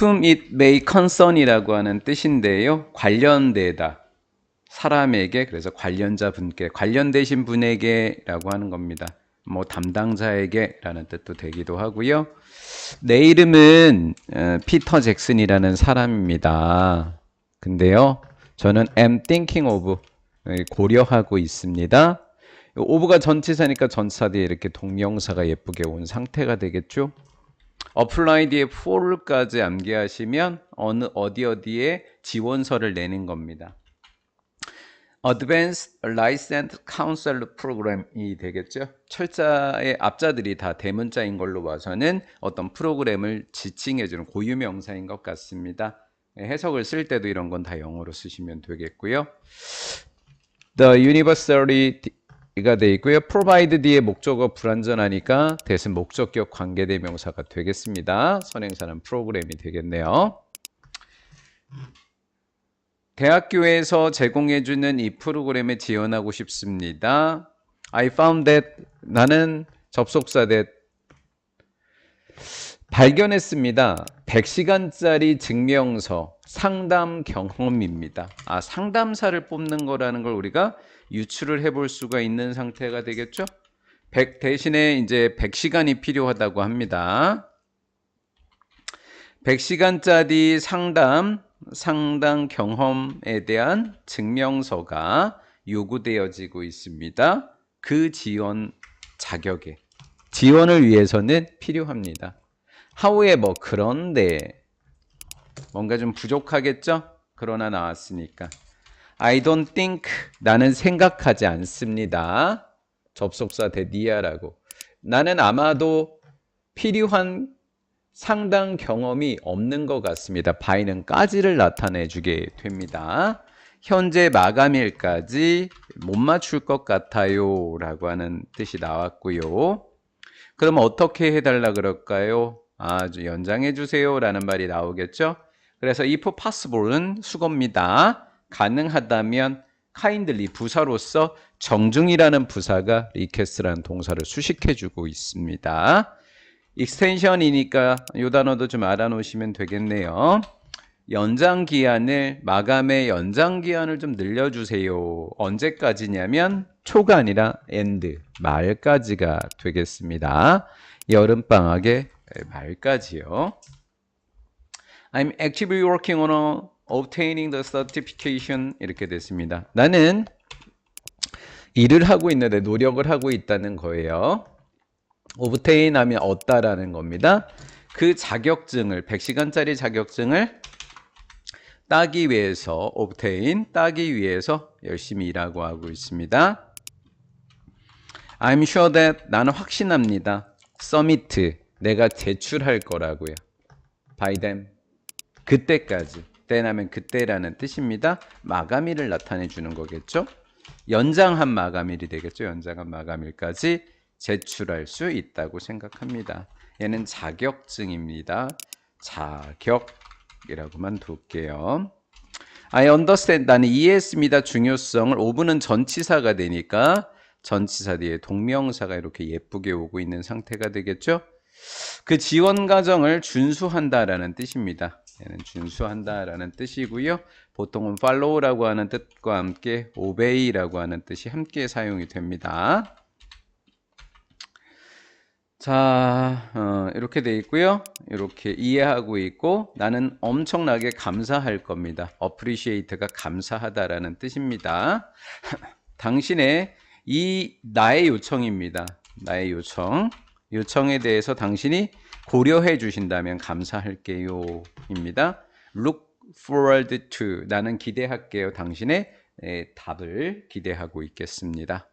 whom it may concern이라고 하는 뜻인데요. 관련되다. 사람에게 그래서 관련자 분께 관련되신 분에게라고 하는 겁니다. 뭐 담당자에게라는 뜻도 되기도 하고요. 내 이름은 어, 피터 잭슨이라는 사람입니다. 근데요, 저는 am thinking of 어, 고려하고 있습니다. 오브가 전치사니까 전치사 뒤에 이렇게 동명사가 예쁘게 온 상태가 되겠죠. Apply 뒤에 for까지 암기하시면 어느 어디 어디에 지원서를 내는 겁니다. Advanced Licensed Counselor Program이 되겠죠. 철자의 앞자들이 다 대문자인 걸로 봐서는 어떤 프로그램을 지칭해주는 고유명사인 것 같습니다. 예, 해석을 쓸 때도 이런 건 다 영어로 쓰시면 되겠고요. The University가 돼 있고요. Provide 뒤에 목적어 불완전하니까 대신 목적격 관계대명사가 되겠습니다. 선행사는 프로그램이 되겠네요. 대학교에서 제공해주는 이 프로그램에 지원하고 싶습니다. I found that 나는 접속사 that 발견했습니다. 100시간짜리 증명서 상담 경험입니다. 아, 상담사를 뽑는 거라는 걸 우리가 유추를 해볼 수가 있는 상태가 되겠죠? 100 대신에 이제 100시간이 필요하다고 합니다. 100시간짜리 상담, 상담 경험에 대한 증명서가 요구되어지고 있습니다. 그 지원 자격에 지원을 위해서는 필요합니다. 하우에 뭐 그런데 뭔가 좀 부족하겠죠? 그러나 나왔으니까 I don't think 나는 생각하지 않습니다. 접속사 대니아라고 나는 아마도 필요한 상당 경험이 없는 것 같습니다. 바이는 까지를 나타내 주게 됩니다. 현재 마감일까지 못 맞출 것 같아요. 라고 하는 뜻이 나왔고요. 그럼 어떻게 해달라 그럴까요? 아주 연장해 주세요. 라는 말이 나오겠죠? 그래서 if possible은 수거입니다. 가능하다면 kindly 부사로서 정중이라는 부사가 request라는 동사를 수식해 주고 있습니다. 익스텐션이니까 이 단어도 좀 알아놓으시면 되겠네요. 연장 기한을 마감의 연장 기한을 좀 늘려주세요. 언제까지냐면 초가 아니라 end 말까지가 되겠습니다. 여름 방학의 말까지요. I'm actively working on obtaining the certification 이렇게 됐습니다. 나는 일을 하고 있는데 노력을 하고 있다는 거예요. obtain 하면 얻다라는 겁니다. 그 자격증을 100시간짜리 자격증을 따기 위해서 obtain 따기 위해서 열심히 일하고 하고 있습니다. I'm sure that 나는 확신합니다. submit 내가 제출할 거라고요. by them 그때까지 하면 그때라는 뜻입니다. 마감일을 나타내 주는 거겠죠. 연장한 마감일이 되겠죠. 연장한 마감일까지 제출할 수 있다고 생각합니다. 얘는 자격증입니다. 자격이라고만 둘게요. I understand. 나는 이해했습니다. 중요성을. 5분은 전치사가 되니까 전치사 뒤에 동명사가 이렇게 예쁘게 오고 있는 상태가 되겠죠? 그 지원 과정을 준수한다라는 뜻입니다. 얘는 준수한다라는 뜻이고요. 보통은 follow라고 하는 뜻과 함께 obey라고 하는 뜻이 함께 사용이 됩니다. 자, 어, 이렇게 돼 있고요. 이렇게 이해하고 있고 나는 엄청나게 감사할 겁니다. appreciate가 감사하다라는 뜻입니다. 당신의 이 나의 요청입니다. 나의 요청. 요청에 대해서 당신이 고려해 주신다면 감사할게요. 입니다. look forward to 나는 기대할게요. 당신의 에, 답을 기대하고 있겠습니다.